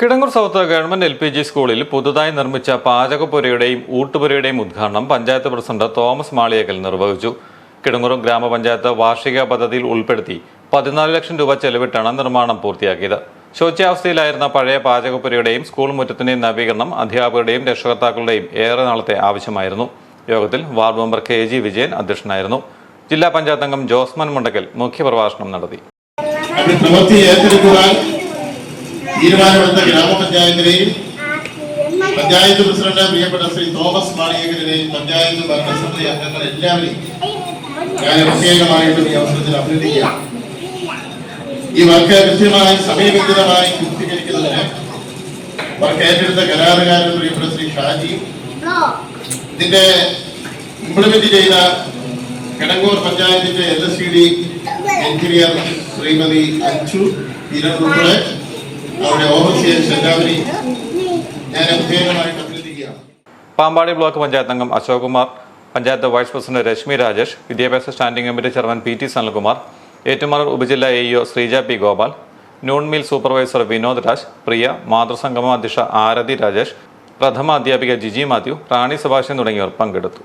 Kidangoor south government L P G സ്കൂളിൽ പുതുതായി നിർമ്മിച്ച പാചകപ്പുരയുടെയും ഊട്ടുപുരയുടെയും ഉദ്ഘാടനം പഞ്ചായത്ത് പ്രസിഡന്റ് തോമസ് മാളിയേക്കൽ നിർവഹിച്ചു. കിടങ്ങൂർ ഗ്രാമപഞ്ചായത്ത് വാർഷിക പദ്ധതിയിൽ ഉൾപ്പെടുത്തി പതിനാല് ലക്ഷം രൂപ ചെലവിട്ടാണ് നിർമ്മാണം പൂർത്തിയാക്കിയത്. ശോച്യാവസ്ഥയിലായിരുന്ന പഴയ പാചകപ്പുരയുടെയും സ്കൂൾ മുറ്റത്തിന്റെയും നവീകരണം അധ്യാപകരുടെയും രക്ഷകർത്താക്കളുടെയും ഏറെ നാളത്തെ ആവശ്യമായിരുന്നു. യോഗത്തിൽ ward member K G Vijayan അധ്യക്ഷനായിരുന്നു. ജില്ലാ പഞ്ചായത്ത് അംഗം ജോസ്മൻ മുണ്ടക്കൽ മുഖ്യപ്രഭാഷണം നടത്തി. തീരുമാനമെടുത്ത ഗ്രാമപഞ്ചായത്തിനെയും പഞ്ചായത്ത് പ്രസിഡന്റ് പ്രിയപ്പെട്ട ശ്രീ തോമസ് മാളിയേക്കലിനെയും പഞ്ചായത്ത് ഭരണസമിതി അംഗങ്ങൾ എല്ലാവരെയും ഞാൻ പ്രത്യേകമായിട്ടും ഈ അവസരത്തിൽ അഭിനന്ദിക്കുകയാണ് ഈ വർക്ക് കൃത്യമായി സമയബന്ധിതമായി പൂർത്തീകരിക്കുന്നതിന് വർക്ക് ഏറ്റെടുത്ത കരാറുകാരൻ പ്രിയപ്പെട്ട ശ്രീ ഷാജി ഇതിന്റെ ഇംപ്ലിമെന്റ് ചെയ്ത കിടങ്ങൂർ പഞ്ചായത്തിന്റെ L S C D engineer Shrimati Achu Thiruvananthapuram അവരുടെ ഓഫീസിയേഴ്സ് എല്ലാവരെയും ഞാൻ പാമ്പാടി ബ്ലോക്ക് പഞ്ചായത്ത് അംഗം അശോക് കുമാർ പഞ്ചായത്ത് വൈസ് പ്രസിഡന്റ് രശ്മി രാജേഷ് വിദ്യാഭ്യാസ standing committee chairman P T Sanalkumar Ettumanoor ഉപജില്ല A E O Sreeja P Gopal noon meal supervisor Vinod Raj Priya മാതൃസംഗമ അധ്യക്ഷ ആരതി രാജേഷ് പ്രഥമ അധ്യാപിക ജിജി മാത്യു റാണി Sebastian തുടങ്ങിയവർ പങ്കെടുത്തു.